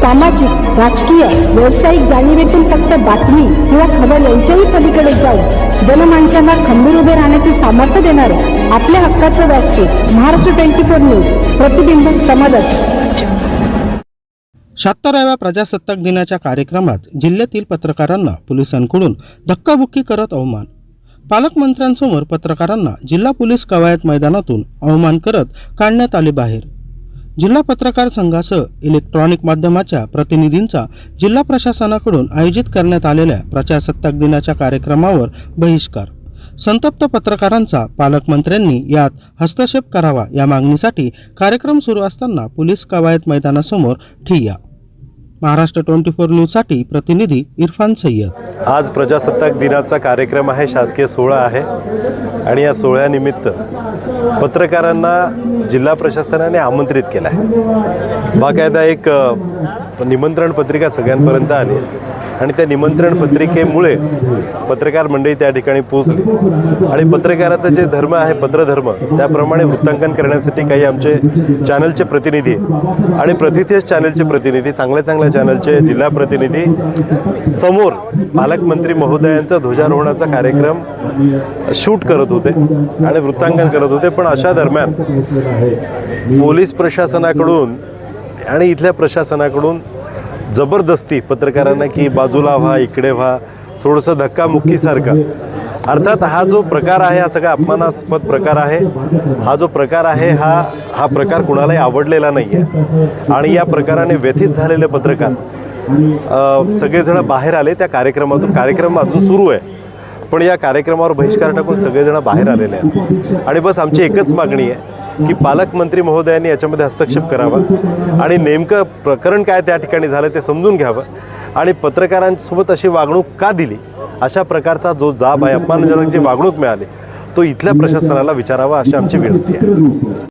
सामाजिक राजकीय व्यावसायिक जाणीवेतून फक्त बातमी किंवा खबर यांच्याही पलीकडे जाऊन जनमानसांना खंबीर उभे राहण्याचे सामर्थ्य देणारे आपल्या हक्काचं व्यासपीठ महाराष्ट्र ट्वेंटी फोर न्यूज प्रतिबिंब समाजात शहात्तराव्या प्रजासत्ताक दिनाच्या कार्यक्रमात जिल्ह्यातील पत्रकारांना पोलिसांकडून धक्काबुक्की करत अवमान. पालकमंत्र्यांसमोर पत्रकारांना जिल्हा पोलीस कवायत मैदानातून अवमान करत काढण्यात आले बाहेर. जिल्हा पत्रकार संघासह इलेक्ट्रॉनिक माध्यमाच्या प्रतिनिधींचा जिल्हा प्रशासनाकडून आयोजित करण्यात आलेल्या प्रजासत्ताक दिनाच्या कार्यक्रमावर बहिष्कार. संतप्त पत्रकारांचा पालकमंत्र्यांनी यात हस्तक्षेप करावा या मागणीसाठी कार्यक्रम सुरू असताना पोलीस कवायत मैदानासमोर ठिय्या. महाराष्ट्र ट्वेंटी फोर न्यूजसाठी प्रतिनिधी इरफान सय्यद. आज प्रजासत्ताक दिनाचा कार्यक्रम आहे शासकीय सोहळा आहे. आणि या सोहळ्यानिमित्त पत्रकारांना जिल्हा प्रशासनाने आमंत्रित केलं आहे. बाकायदा एक निमंत्रण पत्रिका सगळ्यांपर्यंत आली आणि त्या निमंत्रण पत्रिकेमुळे पत्रकार मंडळी त्या ठिकाणी पोचली आणि पत्रकाराचं जे धर्म आहे पत्रधर्म त्याप्रमाणे वृत्तांकन करण्यासाठी काही आमचे चॅनलचे प्रतिनिधी आणि प्रतिथेश चॅनलचे प्रतिनिधी चांगल्या चांगल्या चॅनलचे जिल्हा प्रतिनिधी समोर पालकमंत्री महोदयांचा ध्वजारोहणाचा कार्यक्रम शूट करत होते आणि वृत्तांकन करत होते. पण अशा दरम्यान पोलीस प्रशासनाकडून आणि इथल्या प्रशासनाकडून जबरदस्ती पत्रकारांना की बाजूला व्हा इकडे व्हा थोडंसं धक्कामुक्कीसारखा अर्थात हा जो प्रकार आहे हा सगळा अपमानास्पद प्रकार आहे. हा जो प्रकार आहे हा हा प्रकार कुणालाही आवडलेला नाही आहे आणि या प्रकाराने व्यथित झालेले पत्रकार सगळेजण बाहेर आले त्या कार्यक्रमातून. कार्यक्रम अजून सुरू आहे पण या कार्यक्रमावर बहिष्कार टाकून सगळेजण बाहेर आलेले आहेत. आणि बस आमची एकच मागणी आहे की पालकमंत्री महोदयांनी याच्यामध्ये हस्तक्षेप करावा आणि नेमकं प्रकरण काय त्या ठिकाणी झालं ते समजून घ्यावं. आणि पत्रकारांसोबत अशी वागणूक का दिली? अशा प्रकारचा जो जाब आहे अपमानजनक जी वागणूक मिळाली तो इथल्या प्रशासनाला विचारावा अशी आमची विनंती आहे.